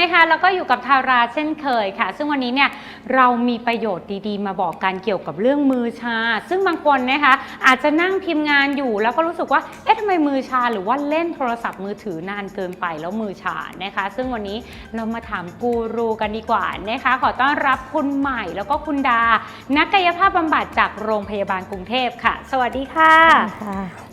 นะคะแล้วก็อยู่กับทาราเช่นเคยค่ะ ซึ่งวันนี้เนี่ยเรามีประโยชน์ดีๆ มาบอกกันเกี่ยวกับเรื่องมือชา ซึ่งบางคนนะคะอาจจะนั่งพิมพ์งานอยู่ แล้วก็รู้สึกว่าเอ๊ะทำไมมือชาหรือว่าเล่นโทรศัพท์มือถือนานเกินไปแล้วมือชานะคะ ซึ่งวันนี้เรามาถามกูรูกันดีกว่านะคะ ขอต้อนรับคุณใหม่แล้วก็คุณดา นักกายภาพบำบัดจากโรงพยาบาลกรุงเทพค่ะ สวัสดีค่ะ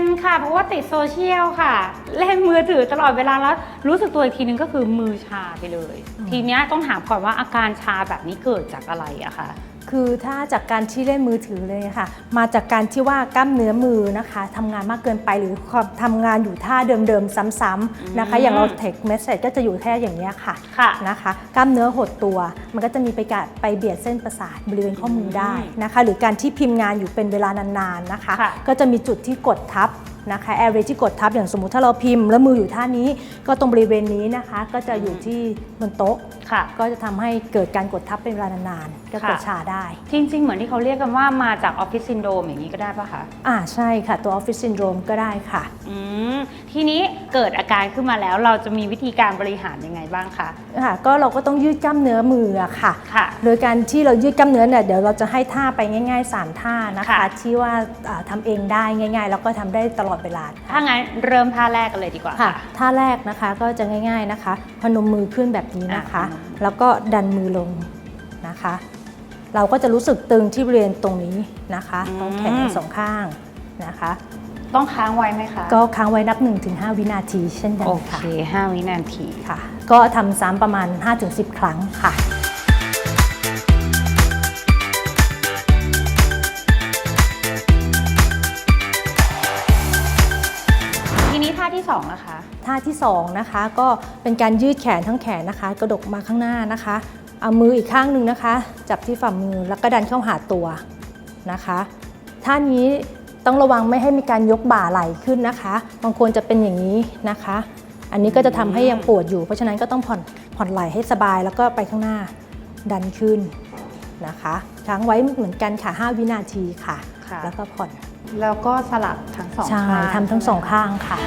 นค่ะ เพราะว่าติดโซเชียลค่ะ เล่นมือถือตลอดเวลาแล้วรู้สึกตัวอีกทีนึงก็คือมือชาไปเลยอืมทีเนี้ยต้องถามก่อนว่าอาการชาแบบนี้เกิดจากอะไรอะคะ คือถ้าจากการที่เล่นมือถือเลยค่ะ มาจากการที่ว่ากล้ามเนื้อมือนะคะทำงานมากเกินไปหรือความทำงานอยู่ท่าเดิมๆซ้ำๆนะคะ อย่างเราเทคเมสเซจก็จะอยู่แค่อย่างนี้ยค่ะค่ะนะคะกล้ามเนื้อหดตัว มันก็จะมีไปกัดไปเบียดเส้นประสาทบริเวณข้อมือได้นะคะ หรือการที่พิมพ์งานอยู่เป็นเวลานานๆนะคะค่ะก็จะมีจุดที่กดทับนะคะแอร์เรที่กดทับอย่างสมมุติถ้าเราพิมพ์แล้วมืออยู่ท่านี้ก็ตรงบริเวณนี้นะคะ ก็จะอยู่ที่บนโต๊ะ ค่ะ ก็จะทำให้เกิดการกดทับเป็นเวลานานๆก็เกิดค่ะชาได้จริง ๆ เหมือนที่เขาเรียกกันว่ามาจากออฟฟิศซินโดรมอย่างนี้ก็ได้ปะคะอ่าใช่ค่ะ ตัวออฟฟิศซินโดรมก็ได้ค่ะ อืมทีนี้เกิดอาการขึ้นมาแล้วเราจะมีวิธีการบริหารยังไงบ้างคะ ค่ะก็เราก็ต้องยืดกล้ามเนื้อมืออะค่ะ ค่ะ โดยการที่เรายืดกล้ามเนื้อเนี่ยเดี๋ยวเราจะให้ท่าไปง่ายๆ 3 ท่านะคะ ค่ะ ที่ว่าอ่าทำเองได้ง่าย ๆ แล้วก็ทำได้ตลอดเวลาถ้างั้นเริ่มท่าแรกกันเลยดีกว่าค่ะค่ะท่าแรกนะคะก็จะง่าย ๆนะคะ พนมมือขึ้นแบบนี้นะคะ อะพนมมือแล้วก็ดันมือลงนะคะ เราก็จะรู้สึกตึงที่บริเวณตรงนี้นะคะตรงแขนสองข้างนะคะ ต้องค้างไว้ไหมคะ ก็ค้างไว้นับ 1-5 วินาทีเช่นกันโอค่ะเคห้าวินาทีค่ะ ก็ทำซ้ำประมาณ 5-10 ครั้งค่ะทีนี้ท่าที่สองนะคะ ท่าที่2นะคะก็เป็นการยืดแขนทั้งแขนนะคะ กระดกมาข้างหน้านะคะเอามืออีกข้างหนึ่งนะคะ จับที่ฝ่ามือแล้วก็ดันเข้าหาตัวนะคะท่านี้ต้องระวังไม่ให้มีการยกบ่าไหล่ขึ้นนะคะบางคนจะเป็นอย่างนี้นะคะ อันนี้ก็จะทำให้ยังปวดอยู่ เพราะฉะนั้นก็ต้องผ่อนผ่อนไหล่ให้สบายแล้วก็ไปข้างหน้าดันขึ้นนะคะค้างไว้เหมือนกันค่ะ 5 วินาทีค่ะค่ะแล้วก็ผ่อน แล้วก็สลับทั้งสองใช่ข้างทำทั้งสองข้างค่ะ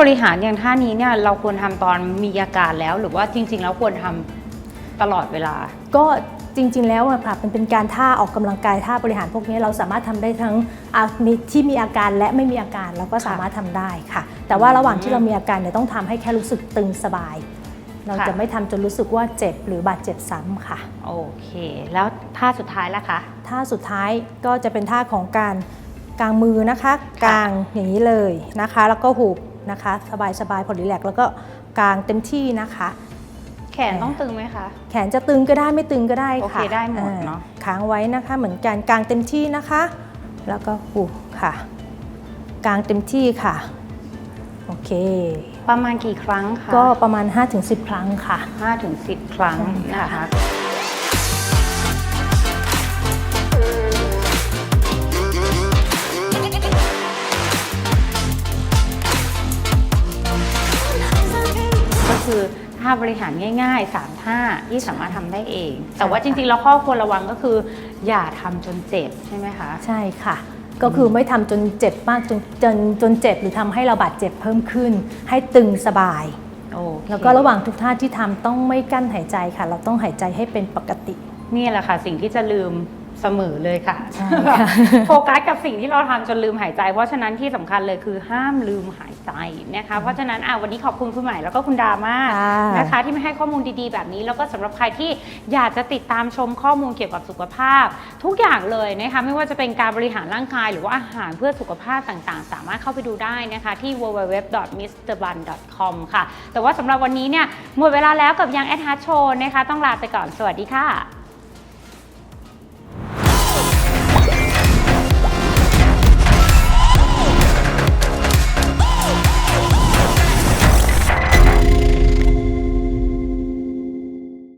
บริหารอย่างท่านี้เนี่ยเราควรทำตอนมีอาการแล้ว หรือว่าจริง ๆ แล้วควรทำตลอดเวลา ก็จริง ๆ แล้วอะค่ะมันเป็นการท่าออกกำลังกายท่าบริหารพวกนี้เราสามารถทำได้ทั้งอะมีที่มีอาการและไม่มีอาการเราก็สามารถทำได้ค่ะ แต่ว่าระหว่างที่เรามีอาการเนี่ยต้องทำให้แค่รู้สึกตึงสบาย เราค่ะจะไม่ทำจนรู้สึกว่าเจ็บหรือบาดเจ็บซ้ำค่ะ โอเค แล้วท่าสุดท้ายล่ะคะท่าสุดท้ายก็จะเป็นท่าของการกางมือนะคะกางอย่างนี้เลยนะคะ แล้วก็หุบ นะคะ สบายๆพอดีแลกซ์แล้วก็กางเต็มที่นะคะ แขนต้องตึงไหมคะ แขนจะตึงก็ได้ไม่ตึงก็ได้ค่ะโอเคได้หมดเนอะอ่ค้างไว้นะคะ เหมือนกันกางเต็มที่นะคะ แล้วก็หูค่ะ กางเต็มที่ค่ะโอเค ประมาณกี่ครั้งคะก็ประมาณ 5-10 ครั้งค่ะ5ถึง10 ครั้งใช่นะคะ ค่ะก็คือท่าบริหารง่ายๆ 3 ท่าที่สามารถทำได้เอง แต่ว่าจริงๆแล้วข้อควรระวังก็คือ อย่าทำจนเจ็บใช่ไหมคะ ใช่ค่ะ ก็คือไม่ทำจนเจ็บมากจนจนจนเจ็บหรือทำให้เราบาดเจ็บเพิ่มขึ้น ให้ตึงสบายโอเคแล้วก็ระหว่างทุกท่าที่ทำต้องไม่กั้นหายใจค่ะ เราต้องหายใจให้เป็นปกติ นี่แหละค่ะสิ่งที่จะลืม เสมอเลยค่ะใช่ค่ะ โฟกัสกับสิ่งที่เราทำจนลืมหายใจ เพราะฉะนั้นที่สำคัญเลยคือห้ามลืมหายใจนะคะ เพราะฉะนั้นอะวันนี้ขอบคุณคุณใหม่แล้วก็คุณดามากค่ะนะคะ ที่มาให้ข้อมูลดีๆแบบนี้ แล้วก็สำหรับใครที่อยากจะติดตามชมข้อมูลเกี่ยวกับสุขภาพ ทุกอย่างเลยนะคะไม่ว่าจะเป็นการบริหารร่างกาย หรือว่าอาหารเพื่อสุขภาพต่างๆ สามารถเข้าไปดูได้นะคะที่ www.mrbun.com ค่ะ แต่ว่าสำหรับวันนี้เนี่ยหมดเวลาแล้วกับยังแอดฮาร์โชนะคะต้องลาไปก่อนสวัสดีค่ะ